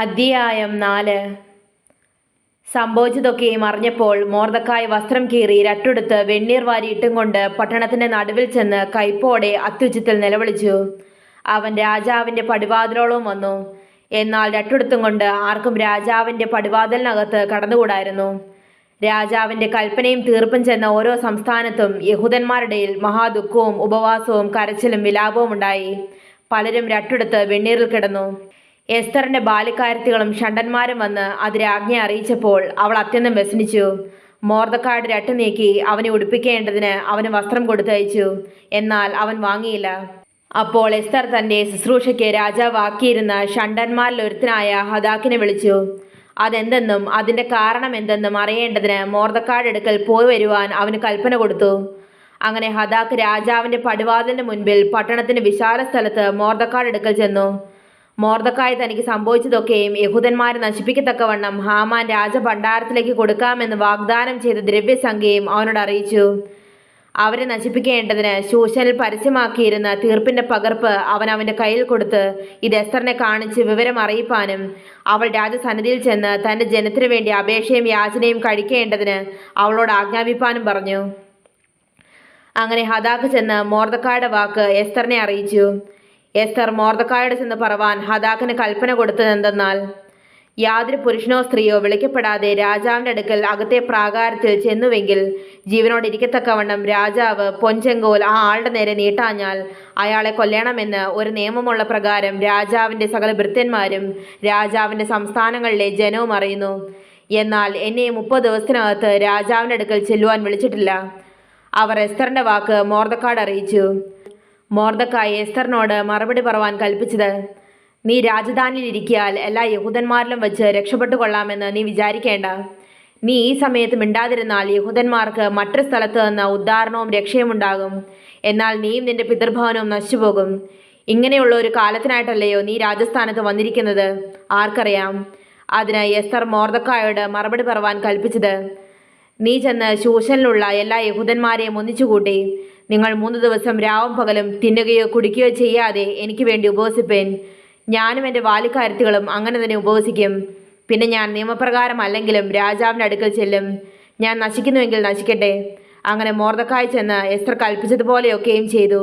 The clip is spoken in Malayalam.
അധ്യായം നാല്. സംഭവിച്ചതൊക്കെയും അറിഞ്ഞപ്പോൾ മോർദക്കായ് വസ്ത്രം കീറി രട്ടെടുത്ത് വെണ്ണീർ വാരി ഇട്ടും കൊണ്ട് പട്ടണത്തിന്റെ നടുവിൽ ചെന്ന് കൈപ്പോടെ അത്യുച്ചത്തിൽ നിലവിളിച്ചു. അവൻ രാജാവിന്റെ പടിവാതിലോളം വന്നു. എന്നാൽ രട്ടെടുത്തും കൊണ്ട് ആർക്കും രാജാവിന്റെ പടിവാതിലിനകത്ത് കടന്നുകൂടായിരുന്നു. രാജാവിന്റെ കൽപ്പനയും തീർപ്പും ചെന്ന ഓരോ സംസ്ഥാനത്തും യഹൂദന്മാരുടെയിൽ മഹാദുഃഖവും ഉപവാസവും കരച്ചിലും വിലാപവും ഉണ്ടായി. പലരും രട്ടെടുത്ത് വെണ്ണീറിൽ കിടന്നു. എസ്തറിന്റെ ബാലിക്കാരത്തികളും ഷണ്ടന്മാരും വന്ന് അത് രാജ്ഞിയെ അറിയിച്ചപ്പോൾ അവൾ അത്യന്തം വ്യസനിച്ചു. മോർദക്കാട് രട്ട് നീക്കി അവനെ ഉടുപ്പിക്കേണ്ടതിന് അവന് വസ്ത്രം കൊടുത്തയച്ചു. എന്നാൽ അവൻ വാങ്ങിയില്ല. അപ്പോൾ എസ്തർ തന്റെ ശുശ്രൂഷയ്ക്ക് രാജാവാക്കിയിരുന്ന ഷണ്ടന്മാരിൽ ഒരുത്തനായ ഹദാക്കിനെ വിളിച്ചു. അതെന്തെന്നും അതിന്റെ കാരണം എന്തെന്നും അറിയേണ്ടതിന് മോർദക്കാട് അടുക്കൽ പോയി വരുവാൻ അവന് കൽപ്പന കൊടുത്തു. അങ്ങനെ ഹദാക്ക് രാജാവിന്റെ പടിവാതിലിന് മുൻപിൽ പട്ടണത്തിന്റെ വിശാല സ്ഥലത്ത് മോർദക്കാട് അടുക്കൽ ചെന്നു. മോർദക്കായി തനിക്ക് സംഭവിച്ചതൊക്കെയും യഹൂദന്മാരെ നശിപ്പിക്കത്തക്കവണ്ണം ഹാമാൻ രാജഭണ്ഡാരത്തിലേക്ക് കൊടുക്കാമെന്ന് വാഗ്ദാനം ചെയ്ത ദ്രവ്യസംഖ്യയും അവനോട് അറിയിച്ചു. അവരെ നശിപ്പിക്കേണ്ടതിന് ശൂഷനിൽ പരസ്യമാക്കിയിരുന്ന തീർപ്പിന്റെ പകർപ്പ് അവൻ അവന്റെ കയ്യിൽ കൊടുത്ത് ഇത് എസ്തറിനെ കാണിച്ച് വിവരം അറിയിപ്പാനും അവൾ രാജസന്നിധിയിൽ ചെന്ന് തന്റെ ജനത്തിനു വേണ്ടി അപേക്ഷയും യാചനയും കഴിക്കേണ്ടതിന് അവളോട് ആജ്ഞാപിപ്പാനും പറഞ്ഞു. അങ്ങനെ ഹദാക്ക് ചെന്ന് മോർദക്കായുടെ വാക്ക് എസ്തറിനെ അറിയിച്ചു. എസ്തർ മോർദക്കായോട് ചെന്ന് പറവാൻ ഹദാക്കിന് കൽപ്പന കൊടുത്തതെന്തെന്നാൽ യാതൊരു പുരുഷനോ സ്ത്രീയോ വിളിക്കപ്പെടാതെ രാജാവിന്റെ അടുക്കൽ അകത്തെ പ്രാകാരത്തിൽ ചെന്നുവെങ്കിൽ ജീവനോട് ഇരിക്കത്തക്കവണ്ണം രാജാവ് പൊൻചെങ്കോൽ ആ ആളുടെ നേരെ നീട്ടാഞ്ഞാൽ അയാളെ കൊല്ലണമെന്ന് ഒരു നിയമമുള്ള പ്രകാരം രാജാവിന്റെ സകല ഭൃത്യന്മാരും രാജാവിന്റെ സംസ്ഥാനങ്ങളിലെ ജനവും അറിയുന്നു. എന്നാൽ എന്നെ മുപ്പത് ദിവസത്തിനകത്ത് രാജാവിന്റെ അടുക്കൽ ചെല്ലുവാൻ വിളിച്ചിട്ടില്ല. അവർ എസ്തറിന്റെ വാക്ക് മോർദക്കാട് അറിയിച്ചു. മോർദക്കായി എസ്തറിനോട് മറുപടി പറവാൻ കൽപ്പിച്ചത് നീ രാജധാനിയിൽ ഇരിക്കിയാൽ എല്ലാ യഹൂദന്മാരിലും വച്ച് രക്ഷപ്പെട്ടുകൊള്ളാമെന്ന് നീ വിചാരിക്കേണ്ട. നീ ഈ സമയത്ത് മിണ്ടാതിരുന്നാൽ യഹൂദന്മാർക്ക് മറ്റൊരു സ്ഥലത്ത് നിന്ന് ഉദ്ധാരണവും രക്ഷയും ഉണ്ടാകും. എന്നാൽ നീയും നിന്റെ പിതൃഭവനവും നശിച്ചുപോകും. ഇങ്ങനെയുള്ള ഒരു കാലത്തിനായിട്ടല്ലയോ നീ രാജസ്ഥാനത്ത് വന്നിരിക്കുന്നത്? ആർക്കറിയാം. അതിന് എസ്തർ മോർദക്കായോട് മറുപടി പറവാൻ കൽപ്പിച്ചത് നീ ചെന്ന് ശൂഷനിലുള്ള എല്ലാ യഹൂദന്മാരെയും ഒന്നിച്ചുകൂട്ടി നിങ്ങൾ മൂന്ന് ദിവസം രാവും പകലും തിന്നുകയോ കുടിക്കുകയോ ചെയ്യാതെ എനിക്ക് വേണ്ടി ഉപവസിപ്പേൻ. ഞാനും എന്റെ ബാല്യക്കാരത്തികളും അങ്ങനെ തന്നെ ഉപവസിക്കും. പിന്നെ ഞാൻ നിയമപ്രകാരം അല്ലെങ്കിലും രാജാവിന്റെ അടുക്കൽ ചെല്ലും. ഞാൻ നശിക്കുന്നുവെങ്കിൽ നശിക്കട്ടെ. അങ്ങനെ മോർദക്കായി ചെന്ന് എസ്തർ കൽപ്പിച്ചതുപോലെയൊക്കെയും ചെയ്തു.